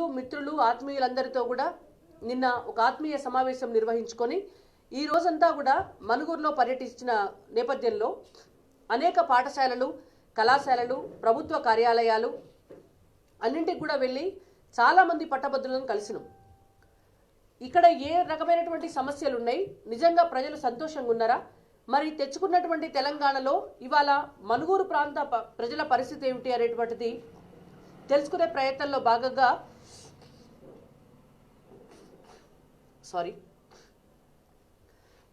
బంధువులు మిత్రులు ఆత్మీయులందరితో కూడా నిన్న ఒక ఆత్మీయ సమావేశం నిర్వహించుకొని ఈ రోజంతా కూడా మనుగురులో పర్యటించిన నేపథ్యంలో అనేక పాఠశాలలు కళాశాలలు ప్రభుత్వ కార్యాలయాలు అన్నింటికి కూడా వెళ్ళి చాలామంది పట్టభద్రులను కలిసినాం. ఇక్కడ ఏ రకమైనటువంటి సమస్యలు ఉన్నాయి నిజంగా ప్రజలు సంతోషంగా ఉన్నారా? మరి తెచ్చుకున్నటువంటి తెలంగాణలో ఇవాళ మనుగూరు ప్రాంత ప్రజల పరిస్థితి ఏమిటి అనేటువంటిది తెలుసుకునే ప్రయత్నంలో భాగంగా సారీ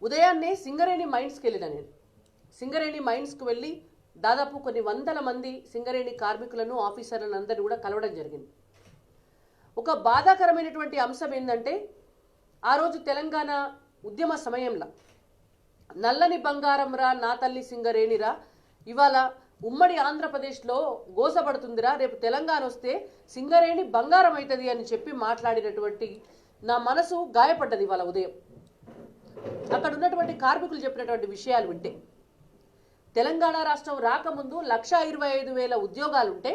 ఉదయాన్నే సింగరేణి మైండ్స్కి వెళ్ళిన నేను. సింగరేణి మైండ్స్కి వెళ్ళి దాదాపు కొన్ని వందల మంది సింగరేణి కార్మికులను ఆఫీసర్లను అందరినీ కూడా కలవడం జరిగింది. ఒక బాధాకరమైనటువంటి అంశం ఏంటంటే ఆ రోజు తెలంగాణ ఉద్యమ సమయంలో నల్లని బంగారం రా నా తల్లి సింగరేణిరా ఇవాళ ఉమ్మడి ఆంధ్రప్రదేశ్లో గోసపడుతుందిరా రేపు తెలంగాణ వస్తే సింగరేణి బంగారం అవుతుంది అని చెప్పి మాట్లాడినటువంటి నా మనసు గాయపడ్డది ఇవాళ ఉదయం. అక్కడ ఉన్నటువంటి కార్మికులు చెప్పినటువంటి విషయాలు వింటే తెలంగాణ రాష్ట్రం రాకముందు లక్ష ఇరవై ఐదు వేల ఉద్యోగాలుంటే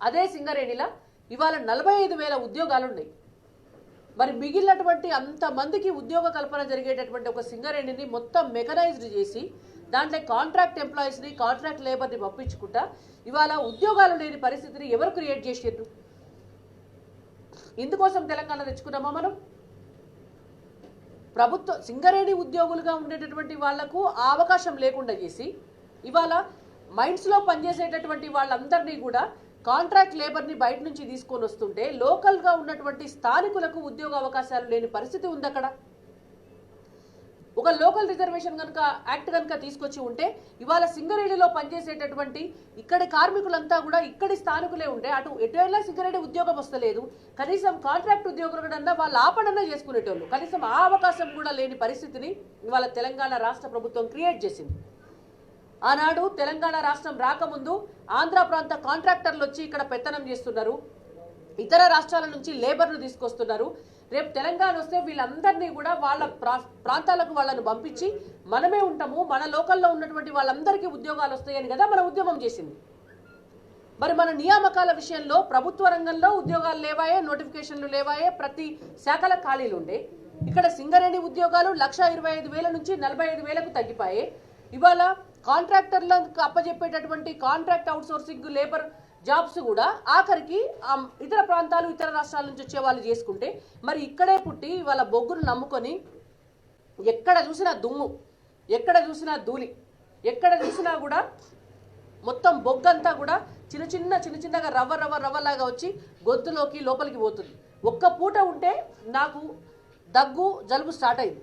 అదే సింగరేణిలా ఇవాళ నలభై ఐదు వేల ఉద్యోగాలు ఉన్నాయి మరి మిగిలినటువంటి అంతమందికి ఉద్యోగ కల్పన జరిగేటటువంటి ఒక సింగరేణిని మొత్తం మెకనైజ్డ్ చేసి దాంట్లో కాంట్రాక్ట్ ఎంప్లాయీస్ని కాంట్రాక్ట్ లేబర్ని పంపించుకుంటా ఇవాళ ఉద్యోగాలు లేని పరిస్థితిని ఎవరు క్రియేట్ చేసేట్టు ఇందుకోసం తెలంగాణ తెచ్చుకున్నామా మనం? ప్రభుత్వ సింగరేణి ఉద్యోగులుగా ఉండేటటువంటి వాళ్ళకు ఆ అవకాశం లేకుండా చేసి ఇవాళ మైండ్స్లో పనిచేసేటటువంటి వాళ్ళందరినీ కూడా కాంట్రాక్ట్ లేబర్ని బయట నుంచి తీసుకొని వస్తుంటే లోకల్గా ఉన్నటువంటి స్థానికులకు ఉద్యోగ అవకాశాలు లేని పరిస్థితి ఉంది అక్కడ ఒక లోకల్ రిజర్వేషన్ కనుక యాక్ట్ కనుక తీసుకొచ్చి ఉంటే ఇవాళ సింగరేణిలో పనిచేసేటటువంటి ఇక్కడి కార్మికులంతా కూడా ఇక్కడి స్థానికులే ఉంటే అటు ఎటువైనా సింగరేణి ఉద్యోగం వస్తలేదు కనీసం కాంట్రాక్ట్ ఉద్యోగులన్నా వాళ్ళు ఆపడన్నా చేసుకునేటోళ్ళు. కనీసం ఆ అవకాశం కూడా లేని పరిస్థితిని ఇవాళ తెలంగాణ రాష్ట్ర ప్రభుత్వం క్రియేట్ చేసింది. ఆనాడు తెలంగాణ రాష్ట్రం రాకముందు ఆంధ్ర ప్రాంత కాంట్రాక్టర్లు వచ్చి ఇక్కడ పెత్తనం చేస్తున్నారు ఇతర రాష్ట్రాల నుంచి లేబర్ను తీసుకొస్తున్నారు రేపు తెలంగాణ వస్తే వీళ్ళందరినీ కూడా వాళ్ళ ప్రా- ప్రాంతాలకు వాళ్ళను పంపించి మనమే ఉంటాము మన లోకల్లో ఉన్నటువంటి వాళ్ళందరికీ ఉద్యోగాలు వస్తాయని కదా మన ఉద్యమం చేసింది. మరి మన నియామకాల విషయంలో ప్రభుత్వ రంగంలో ఉద్యోగాలు లేవాయే నోటిఫికేషన్లు లేవాయే ప్రతి శాఖల ఖాళీలు ఉండే ఇక్కడ సింగరేణి ఉద్యోగాలు లక్ష ఇరవై ఐదు వేల నుంచి నలభై ఐదు వేలకు తగ్గిపోయాయి ఇవాళ కాంట్రాక్టర్లకు అప్పజెప్పేటటువంటి కాంట్రాక్ట్ అవుట్సోర్సింగ్ లేబర్ జాబ్స్ కూడా ఆఖరికి ఇతర ప్రాంతాలు ఇతర రాష్ట్రాల నుంచి వచ్చే వాళ్ళు చేసుకుంటే మరి ఇక్కడే పుట్టి వాళ్ళ బొగ్గును నమ్ముకొని ఎక్కడ చూసినా దుమ్ము ఎక్కడ చూసినా ధూళి ఎక్కడ చూసినా కూడా మొత్తం బొగ్గంతా కూడా చిన్న చిన్న చిన్న చిన్నగా రవ్వ రవ్వ రవ్వలాగా వచ్చి గొంతులోకి లోపలికి పోతుంది. ఒక్క పూట ఉంటే నాకు దగ్గు జలుబు స్టార్ట్ అయింది.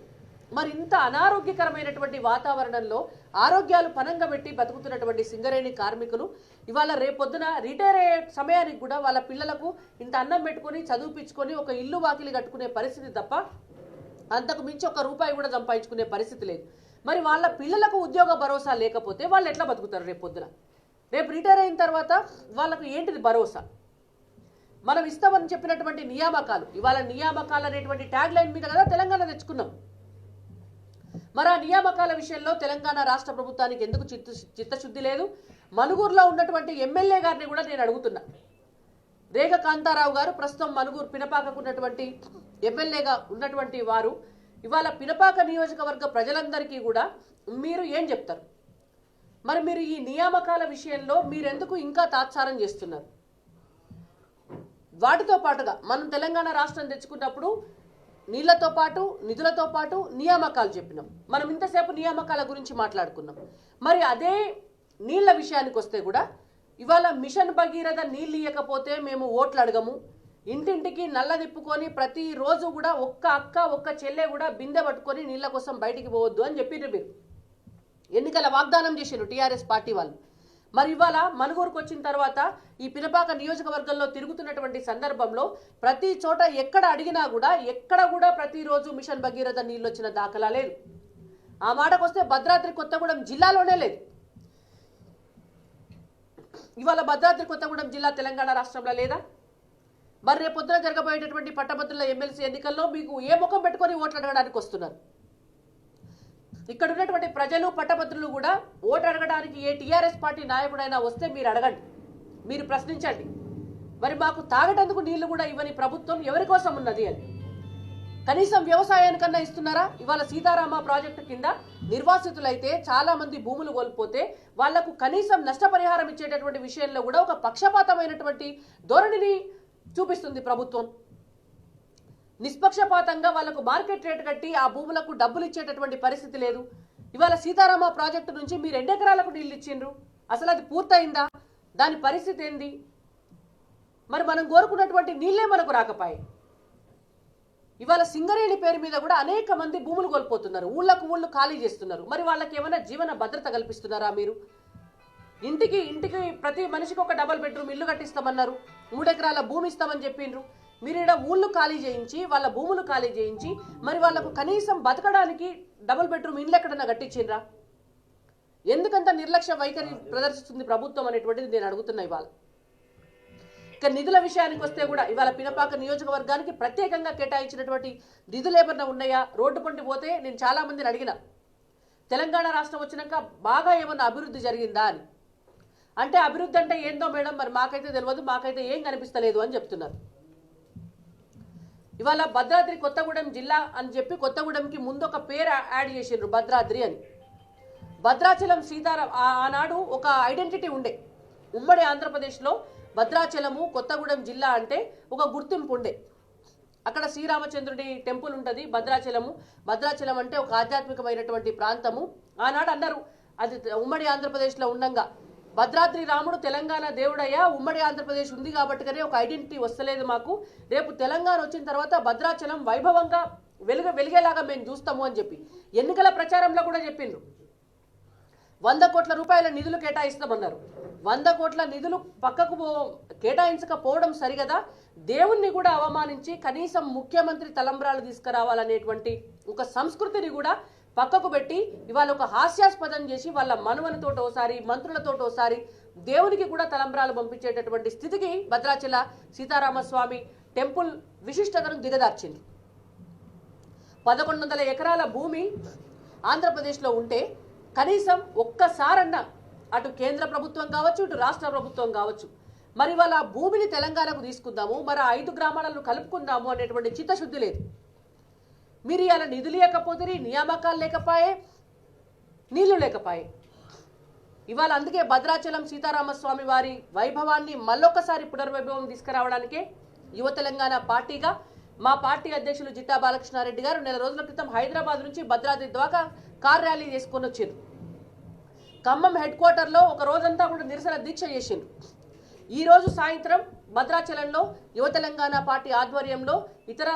మరి ఇంత అనారోగ్యకరమైనటువంటి వాతావరణంలో ఆరోగ్యాలు పనంగా పెట్టి బతుకుతున్నటువంటి సింగరేణి కార్మికులు ఇవాళ రేపొద్దున రిటైర్ అయ్యే సమయానికి కూడా వాళ్ళ పిల్లలకు ఇంత అన్నం పెట్టుకొని చదువుపించుకొని ఒక ఇల్లు వాకిలి కట్టుకునే పరిస్థితి తప్ప అంతకు మించి ఒక రూపాయి కూడా సంపాదించుకునే పరిస్థితి లేదు. మరి వాళ్ళ పిల్లలకు ఉద్యోగ భరోసా లేకపోతే వాళ్ళు ఎట్లా బతుకుతారు రేపు పొద్దున రేపు రిటైర్ అయిన తర్వాత వాళ్ళకు ఏంటిది భరోసా? మనం ఇస్తామని చెప్పినటువంటి నియామకాలు ఇవాళ నియామకాలు అనేటువంటి ట్యాగ్ లైన్ మీద కదా తెలంగాణ తెచ్చుకున్నాం. మరి ఆ నియామకాల విషయంలో తెలంగాణ రాష్ట్ర ప్రభుత్వానికి ఎందుకు చిత్త చిత్తశుద్ధి లేదు? మనుగూరులో ఉన్నటువంటి ఎమ్మెల్యే గారిని కూడా నేను అడుగుతున్నా. రేఖ కాంతారావు గారు ప్రస్తుతం మనుగూరు పినపాకకున్నటువంటి ఎమ్మెల్యేగా ఉన్నటువంటి వారు ఇవాళ పినపాక నియోజకవర్గ ప్రజలందరికీ కూడా మీరు ఏం చెప్తారు? మరి మీరు ఈ నియామకాల విషయంలో మీరెందుకు ఇంకా తాత్సారం చేస్తున్నారు? వాటితో పాటుగా మనం తెలంగాణ రాష్ట్రం తెచ్చుకున్నప్పుడు నీళ్ళతో పాటు నిధులతో పాటు నియామకాలు చెప్పినాం. మనం ఇంతసేపు నియామకాల గురించి మాట్లాడుకున్నాం. మరి అదే నీళ్ళ విషయానికి వస్తే కూడా ఇవాళ మిషన్ భగీరథ నీళ్ళు ఇవ్వకపోతే మేము ఓట్లు అడగము. ఇంటింటికి నల్ల తిప్పుకొని ప్రతిరోజు కూడా ఒక్క అక్క ఒక్క చెల్లె కూడా బిందె పట్టుకొని నీళ్ళ కోసం బయటికి పోవద్దు అని చెప్పిండ్రు మీరు. ఎన్నికల వాగ్దానం చేసిండ్రు టీఆర్ఎస్ పార్టీ వాళ్ళు. మరి ఇవాళ మనుగోరుకు వచ్చిన తర్వాత ఈ పినపాక నియోజకవర్గంలో తిరుగుతున్నటువంటి సందర్భంలో ప్రతి చోట ఎక్కడ అడిగినా కూడా ఎక్కడ కూడా ప్రతిరోజు మిషన్ భగీరథ నీళ్ళు వచ్చిన దాఖలా లేదు. ఆ మాటకొస్తే భద్రాద్రి కొత్తగూడెం జిల్లాలోనే లేదు. ఇవాళ భద్రాద్రి కొత్తగూడెం జిల్లా తెలంగాణ రాష్ట్రంలో లేదా? మరి రేపొద్దున పొద్దున జరగబోయేటటువంటి పట్టభద్రుల ఎమ్మెల్సీ ఎన్నికల్లో మీకు ఏ ముఖం పెట్టుకొని ఓట్లు అడగడానికి వస్తున్నారు? ఇక్కడ ఉన్నటువంటి ప్రజలు పట్టభద్రులు కూడా ఓటు అడగడానికి ఏ టీఆర్ఎస్ పార్టీ నాయకుడైనా వస్తే మీరు అడగండి. మీరు ప్రశ్నించండి. మరి మాకు తాగటందుకు నీళ్ళు కూడా ఇవ్వని ప్రభుత్వం ఎవరి కోసం ఉన్నది అని కనీసం వ్యవసాయానికన్నా ఇస్తున్నారా? ఇవాళ సీతారామ ప్రాజెక్టు కింద నిర్వాసితులైతే చాలా మంది భూములు కోల్పోతే వాళ్ళకు కనీసం నష్టపరిహారం ఇచ్చేటటువంటి విషయంలో కూడా ఒక పక్షపాతమైనటువంటి ధోరణిని చూపిస్తుంది ప్రభుత్వం. నిష్పక్షపాతంగా వాళ్ళకు మార్కెట్ రేట్ కట్టి ఆ భూములకు డబ్బులు ఇచ్చేటటువంటి పరిస్థితి లేదు. ఇవాళ సీతారామ ప్రాజెక్టు నుంచి మీరు ఎన్నెకరాలకు నీళ్ళు ఇచ్చిండ్రు. అసలు అది పూర్తయిందా? దాని పరిస్థితి ఏంది? మరి మనం కోరుకున్నటువంటి నీళ్ళే మనకు రాకపాయి. ఇవాళ సింగరేణి పేరు మీద కూడా అనేక మంది భూములు కోల్పోతున్నారు. ఊళ్ళకు ఊళ్ళు ఖాళీ చేస్తున్నారు. మరి వాళ్ళకి ఏమైనా జీవన భద్రత కల్పిస్తున్నారా మీరు? ఇంటికి ఇంటికి ప్రతి మనిషికి ఒక డబల్ బెడ్రూమ్ ఇల్లు కట్టిస్తామన్నారు. మూడెకరాల భూమి ఇస్తామని చెప్పిండ్రు. మీరు ఇక్కడ ఊళ్ళు ఖాళీ చేయించి వాళ్ళ భూములు ఖాళీ చేయించి మరి వాళ్ళకు కనీసం బతకడానికి డబుల్ బెడ్రూమ్ ఇండ్లు ఎక్కడన్నా కట్టించిండ్రా ఎందుకంత నిర్లక్ష్య వైఖరి ప్రదర్శిస్తుంది ప్రభుత్వం అనేటువంటిది నేను అడుగుతున్నా ఇవాళ. ఇక నిధుల విషయానికి వస్తే కూడా ఇవాళ పినపాక నియోజకవర్గానికి ప్రత్యేకంగా కేటాయించినటువంటి నిధులు ఏమన్నా ఉన్నాయా? రోడ్డు పంటి పోతే నేను చాలా మందిని అడిగిన. తెలంగాణ రాష్ట్రం వచ్చినాక బాగా ఏమన్నా అభివృద్ధి జరిగిందా అని. అంటే అభివృద్ధి అంటే ఏందో మేడం మరి మాకైతే తెలియదు మాకైతే ఏం కనిపిస్తలేదు అని చెప్తున్నారు. ఇవాళ భద్రాద్రి కొత్తగూడెం జిల్లా అని చెప్పి కొత్తగూడెంకి ముందు ఒక పేరు యాడ్ చేసిండ్రు భద్రాద్రి అని. భద్రాచలం సీతారాం ఆ- ఆనాడు ఒక ఐడెంటిటీ ఉండే. ఉమ్మడి ఆంధ్రప్రదేశ్లో భద్రాచలము కొత్తగూడెం జిల్లా అంటే ఒక గుర్తింపు ఉండే. అక్కడ శ్రీరామచంద్రుడి టెంపుల్ ఉంటుంది భద్రాచలము. భద్రాచలం అంటే ఒక ఆధ్యాత్మికమైనటువంటి ప్రాంతము. ఆనాడు అన్నారు అది ఉమ్మడి ఆంధ్రప్రదేశ్లో ఉండంగా భద్రాద్రి రాముడు తెలంగాణ దేవుడయ్యా ఉమ్మడి ఆంధ్రప్రదేశ్ ఉంది కాబట్టిగానే ఒక ఐడెంటిటీ వస్తలేదు మాకు. రేపు తెలంగాణ వచ్చిన తర్వాత భద్రాచలం వైభవంగా వెలుగ వెలిగేలాగా మేము చూస్తాము అని చెప్పి. ఎన్నికల ప్రచారంలో కూడా చెప్పిండ్రు. వంద కోట్ల రూపాయల నిధులు కేటాయిస్తామన్నారు. వంద కోట్ల నిధులు పక్కకు పో కేటాయించకపోవడం సరిగదా? దేవుణ్ణి కూడా అవమానించి కనీసం ముఖ్యమంత్రి తలంబ్రాలు తీసుకురావాలనేటువంటి ఒక సంస్కృతిని కూడా పక్కకు పెట్టి ఇవాళ ఒక హాస్యాస్పదం చేసి వాళ్ళ మనవనితో ఓసారి మంత్రులతో ఓసారి దేవునికి కూడా తలంబ్రాలు పంపించేటటువంటి స్థితికి భద్రాచల సీతారామస్వామి టెంపుల్ విశిష్టతను దిగదార్చింది. పదకొండు వందల ఎకరాల భూమి ఆంధ్రప్రదేశ్లో ఉంటే కనీసం ఒక్కసారన్నా అటు కేంద్ర ప్రభుత్వం కావచ్చు ఇటు రాష్ట్ర ప్రభుత్వం కావచ్చు. మరి వాళ్ళ భూమిని తెలంగాణకు తీసుకుందాము మరి ఐదు గ్రామాలను కలుపుకుందాము అనేటువంటి చిత్తశుద్ధి లేదు. మీరు ఇలా నిధులు లేకపోతే నియామకాలు లేకపోయే నీళ్ళు లేకపోయే. ఇవాళ అందుకే భద్రాచలం సీతారామస్వామి వారి వైభవాన్ని మళ్ళొక్కసారి పునర్వైభవం తీసుకురావడానికే యువ తెలంగాణ పార్టీగా మా పార్టీ అధ్యక్షులు జిట్టా బాలకృష్ణారెడ్డి గారు నెల రోజుల క్రితం హైదరాబాద్ నుంచి భద్రాద్రి దాకా కార్ ర్యాలీ చేసుకొని వచ్చారు ఖమ్మం హెడ్ క్వార్టర్లో ఒక రోజంతా కూడా నిరసన దీక్ష చేసిండ్రు. ఈరోజు సాయంత్రం భద్రాచలంలో యువ తెలంగాణ పార్టీ ఆధ్వర్యంలో ఇతర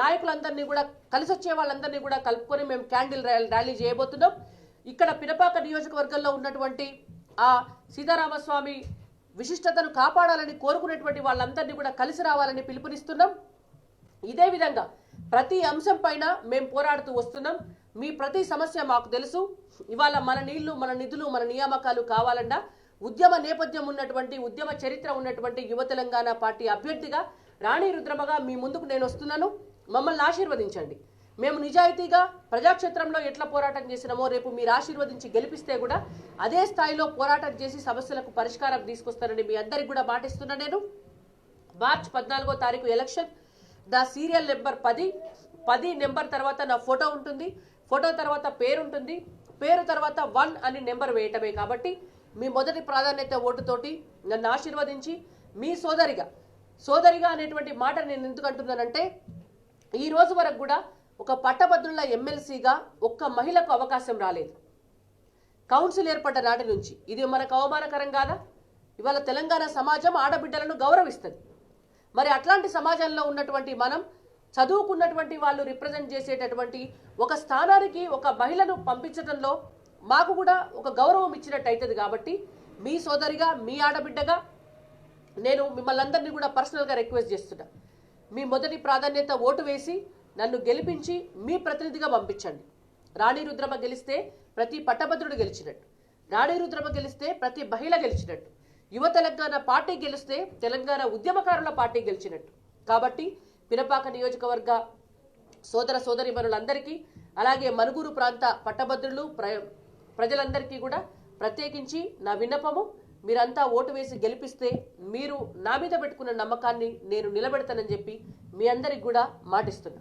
నాయకులందరినీ కూడా కలిసి వచ్చే వాళ్ళందరినీ కూడా కలుపుకొని మేము క్యాండిల్ ర్యాలీ చేయబోతున్నాం. ఇక్కడ పినపాక నియోజకవర్గంలో ఉన్నటువంటి ఆ సీతారామస్వామి విశిష్టతను కాపాడాలని కోరుకునేటువంటి వాళ్ళందరినీ కూడా కలిసి రావాలని పిలుపునిస్తున్నాం. ఇదే విధంగా ప్రతి అంశం పైన మేము పోరాడుతూ వస్తున్నాం. మీ ప్రతి సమస్య మాకు తెలుసు. ఇవాళ మన నీళ్ళు మన నిధులు మన నియామకాలు కావాలన్నా ఉద్యమ నేపథ్యం ఉన్నటువంటి ఉద్యమ చరిత్ర ఉన్నటువంటి యువ తెలంగాణ పార్టీ అభ్యర్థిగా రాణి రుద్రమగా మీ ముందుకు నేను వస్తున్నాను. మమ్మల్ని ఆశీర్వదించండి. మేము నిజాయితీగా ప్రజాక్షేత్రంలో ఎట్లా పోరాటం చేసినామో రేపు మీరు ఆశీర్వదించి గెలిపిస్తే కూడా అదే స్థాయిలో పోరాటం చేసి సమస్యలకు పరిష్కారం తీసుకొస్తానని మీ అందరికి కూడా మాటిస్తున్నా నేను. మార్చ్ పద్నాలుగో తారీఖు ఎలక్షన్. నా సీరియల్ నెంబర్ పది. పది నెంబర్ తర్వాత నా ఫోటో ఉంటుంది. ఫోటో తర్వాత పేరు ఉంటుంది. పేరు తర్వాత వన్ అని నెంబర్ వేయటమే కాబట్టి మీ మొదటి ప్రాధాన్యత ఓటుతోటి నన్ను ఆశీర్వదించి మీ సోదరిగా సోదరిగా అనేటువంటి మాట నేను ఎందుకు అంటున్నానంటే ఈ రోజు వరకు కూడా ఒక పట్టభద్రుల ఎమ్మెల్సీగా ఒక్క మహిళకు అవకాశం రాలేదు. కౌన్సిల్ ఏర్పడ్డ నాటి నుంచి ఇది మనకు అవమానకరం కాదా? ఇవాళ తెలంగాణ సమాజం ఆడబిడ్డలను గౌరవిస్తుంది. మరి అట్లాంటి సమాజంలో ఉన్నటువంటి మనం చదువుకున్నటువంటి వాళ్ళు రిప్రజెంట్ చేసేటటువంటి ఒక స్థానానికి ఒక మహిళను పంపించడంలో మాకు కూడా ఒక గౌరవం ఇచ్చినట్టు అవుతుంది కాబట్టి మీ సోదరిగా మీ ఆడబిడ్డగా నేను మిమ్మల్ని అందరినీ కూడా పర్సనల్గా రిక్వెస్ట్ చేస్తున్నా. మీ మొదటి ప్రాధాన్యత ఓటు వేసి నన్ను గెలిపించి మీ ప్రతినిధిగా పంపించండి. రాణి రుద్రమ గెలిస్తే ప్రతి పట్టభద్రుడు గెలిచినట్టు. రాణి రుద్రమ గెలిస్తే ప్రతి మహిళ గెలిచినట్టు. యువ తెలంగాణ పార్టీ గెలిస్తే తెలంగాణ ఉద్యమకారుల పార్టీ గెలిచినట్టు. కాబట్టి పినపాక నియోజకవర్గ సోదర సోదరిమణులందరికీ అలాగే మనుగురు ప్రాంత పట్టభద్రులు ప్ర ప్రజలందరికీ కూడా ప్రత్యేకించి నా విన్నపము మీరంతా ఓటు వేసి గెలిపిస్తే మీరు నా మీద పెట్టుకున్న నమ్మకాన్ని నేను నిలబెడతానని చెప్పి మీ అందరికి కూడా మాటిస్తున్నా.